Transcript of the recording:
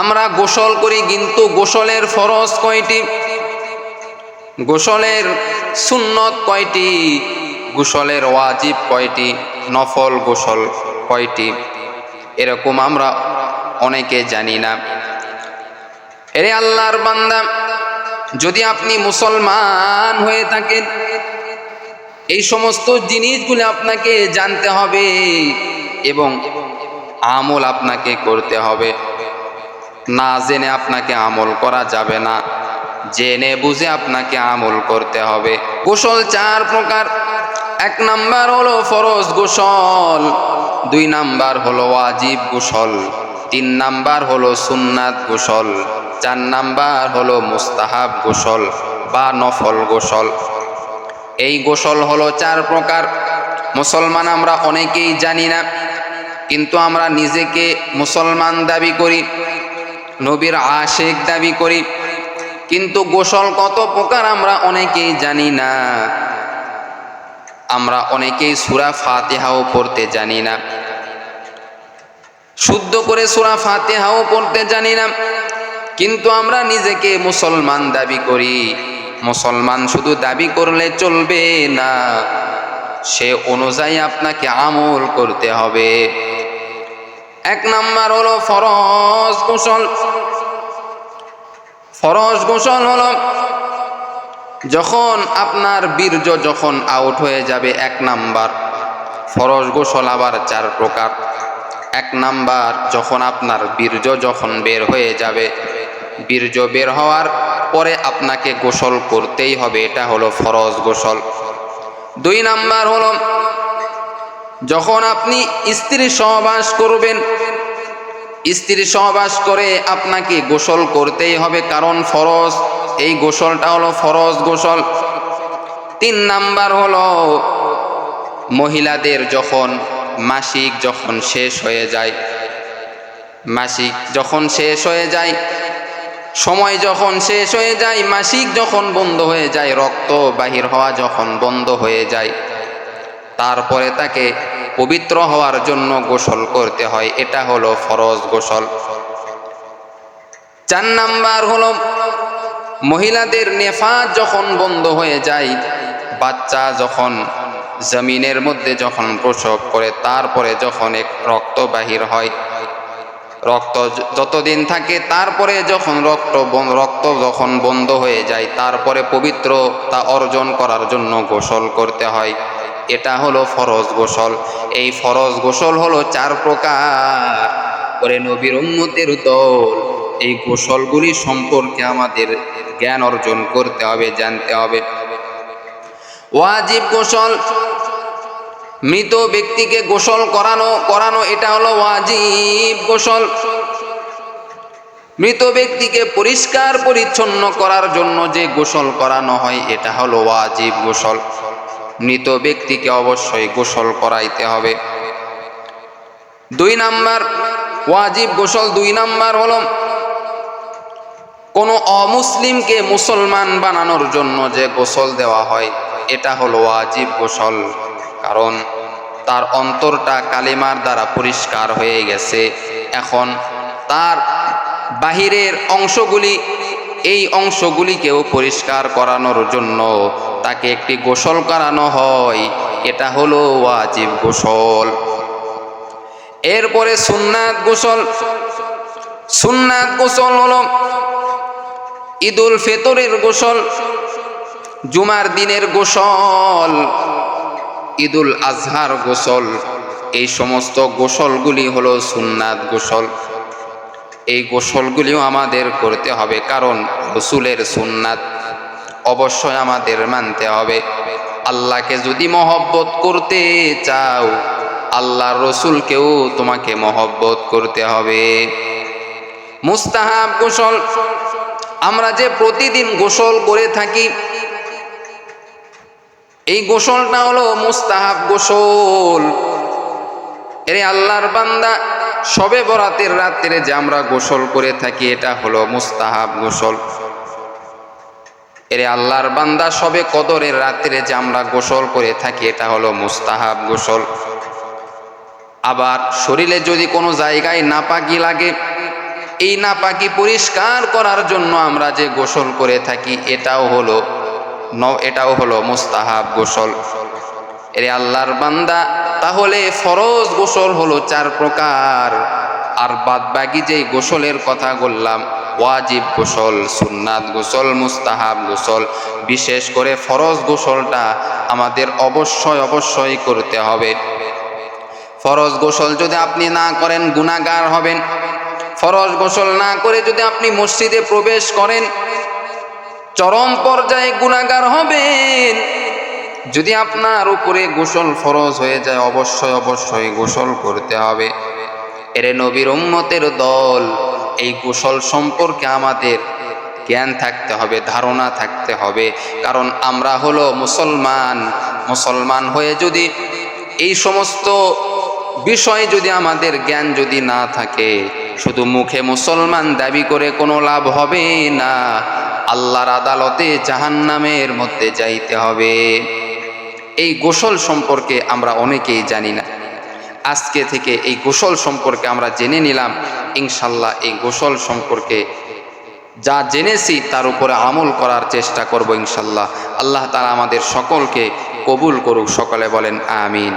আমরা গোসল করি, কিন্তু গোসলের ফরজ কয়টি? গোসলের সুন্নত কয়টি? গোসলের ওয়াজিব কয়টি? নফল গোসল কয়টি? এরকম আমরা অনেকে জানি না। এরে আল্লাহর বান্দা, যদি আপনি মুসলমান হয়ে থাকেন, এই সমস্ত জিনিসগুলো আপনাকে জানতে হবে এবং আমল আপনাকে করতে হবে। না জেনে আপনাকে আমল করা যাবে না। জেনে বুঝে আপনাকে আমল করতে হবে। গোসল চার প্রকার। এক নাম্বার হলো ফরজ গোসল, দুই নাম্বার হলো ওয়াজিব গোসল, তিন নাম্বার হলো সুন্নাত গোসল, চার নাম্বার হলো মুস্তাহাব গোসল বা নফল গোসল। এই গোসল হলো চার প্রকার। মুসলমান আমরা অনেকেই জানি না, কিন্তু আমরা নিজেকে মুসলমান দাবি করি। নবীর আশেক দাবি করি। কিন্তু গোসল কত প্রকার আমরা অনেকেই জানি না। আমরা অনেকেই সুরা ফাতেহাও পড়তে জানি না। শুদ্ধ করে সুরা ফাতেহাও পড়তে জানি না। কিন্তু আমরা নিজেকে মুসলমান দাবি করি। মুসলমান শুধু দাবি করলে চলবে না। সে অনুযায়ী আপনাকে আমল করতে হবে। এক নাম্বার হলো ফরজ গোসল ফরজ গোসল হলো যখন আপনার বীর্য যখন আউট হয়ে যাবে এক নাম্বার। ফরজ গোসল আবার চার প্রকার। এক নাম্বার, যখন আপনার বীর্য যখন বের হয়ে যাবে, বীর্য বের হওয়ার পরে আপনাকে গোসল করতেই হবে, এটা হলো ফরজ গোসল। দুই নাম্বার হলো যখন আপনি স্ত্রী সহবাস করবেন, স্ত্রী সহবাস করে আপনাকে গোসল করতেই হবে, কারণ ফরজ, এই গোসলটা হলো ফরজ গোসল। তিন নাম্বার হলো, মহিলাদের যখন মাসিক যখন শেষ হয়ে যায়, মাসিক যখন শেষ হয়ে যায়, সময় যখন শেষ হয়ে যায়, মাসিক যখন বন্ধ হয়ে যায়, রক্ত বাহির হওয়া যখন বন্ধ হয়ে যায়। তারপরে তাকে পবিত্র হওয়ার জন্য গোসল করতে হয়। এটা হলো ফরজ গোসল। চার নাম্বার হলো মহিলাদের নেফা যখন বন্ধ হয়ে যায়, বাচ্চা যখন জমিনের মধ্যে যখন প্রসব করে, তারপরে যখন এক রক্ত বাহির হয়, রক্ত যতদিন থাকে, তারপরে যখন রক্ত রক্ত যখন বন্ধ হয়ে যায়, তারপরে পবিত্রতা অর্জন করার জন্য গোসল করতে হয়। এটা হলো ফরজ গোসল। এই ফরজ গোসল হলো চার প্রকার। করে নবীর উম্মতের দল, এই গোসলগুলি সম্পর্কে আমাদের জ্ঞান অর্জন করতে হবে, জানতে হবে। ওয়াজিব গোসল, মৃত ব্যক্তিকে গোসল করানো করানো এটা হলো ওয়াজিব গোসল। মৃত ব্যক্তিকে পরিষ্কার পরিচ্ছন্ন করার জন্য যে গোসল করানো হয়, এটা হলো ওয়াজিব গোসল। মৃত ব্যক্তিকে অবশ্যই গোসল করাইতে হবে। দুই নাম্বার, ওয়াজিব গোসল দুই নাম্বার হল, কোনো অমুসলিমকে মুসলমান বানানোর জন্য যে গোসল দেওয়া হয়, এটা হলো ওয়াজিব গোসল। কারণ তার অন্তরটা কালিমার দ্বারা পরিষ্কার হয়ে গেছে। এখন তার বাহিরের অংশগুলি এই অংশগুলিকেও পরিষ্কার করানোর জন্য তাকে একটি গোসল করানো হয়। এটা হলো ওয়াজিব গোসল। এরপরে সুন্নাত গোসল। সুন্নাত গোসল হলো ঈদুল ফেতরের গোসল, জুমার দিনের গোসল, ঈদুল আজহার গোসল। এই সমস্ত গোসলগুলি হলো সুন্নাত গোসল। এই গোসলগুলিও আমাদের করতে হবে, কারণ রসুলের সুন্নাত অবশ্যই আমাদের মানতে হবে। আল্লাহকে যদি মহব্বত করতে চাও আল্লাহ রসুলকেও তোমাকে মহব্বত করতে হবে। মুস্তাহাব গোসল, আমরা যে প্রতিদিন গোসল করে থাকি, এই গোসলটা হলো মুস্তাহাব গোসল। এরে আল্লাহর বান্দা সবে বরাতের রাত্রে যে আমরা গোসল করে থাকি, এটা হলো মুস্তাহাব গোসল। এরে আল্লাহর বান্দা সবে কদরের রাত্রে যে আমরা গোসল করে থাকি, এটা হলো মুস্তাহাব গোসল। আবার শরীরে যদি কোনো জায়গায় নাপাকি লাগে, এই নাপাকি পরিষ্কার করার জন্য আমরা যে গোসল করে থাকি, এটাও হলো ন, এটাও হলো মুস্তাহাব গোসল। এরে আল্লাহর বান্দা তাহলে ফরজ গোসল হলো চার প্রকার। আর বাদ বাকি যেই গোসলের কথা বললাম, ওয়াজিব গোসল, সুন্নাত গোসল, মুস্তাহাব গোসল, বিশেষ করে ফরজ গোসলটা আমাদের অবশ্যই অবশ্যই করতে হবে। ফরজ গোসল যদি আপনি না করেন গুণাগার হবেন। ফরজ গোসল না করে যদি আপনি মসজিদে প্রবেশ করেন, চরম পর্যায়ে গুণাগার হবেন। যদি আপনার উপরে গোসল ফরজ হয়ে যায়, অবশ্যই অবশ্যই গোসল করতে হবে। এরে নবীর উম্মতের দল, এই গোসল সম্পর্কে আমাদের জ্ঞান থাকতে হবে, ধারণা থাকতে হবে। কারণ আমরা হলো মুসলমান। মুসলমান হয়ে যদি এই সমস্ত বিষয়ে যদি আমাদের জ্ঞান যদি না থাকে, শুধু মুখে মুসলমান দাবি করে কোনো লাভ হবে না। আল্লাহর আদালতে জাহান্নামের মধ্যে যাইতে হবে। এই গোসল সম্পর্কে আমরা অনেকেই জানি না। আজকে থেকে এই গোসল সম্পর্কে আমরা জেনে নিলাম, ইনশাল্লাহ এই গোসল সম্পর্কে যা জেনেছি তার উপরে আমল করার চেষ্টা করব ইনশাল্লাহ। আল্লাহ তারা আমাদের সকলকে কবুল করুক, সকলে বলেন, আমিন।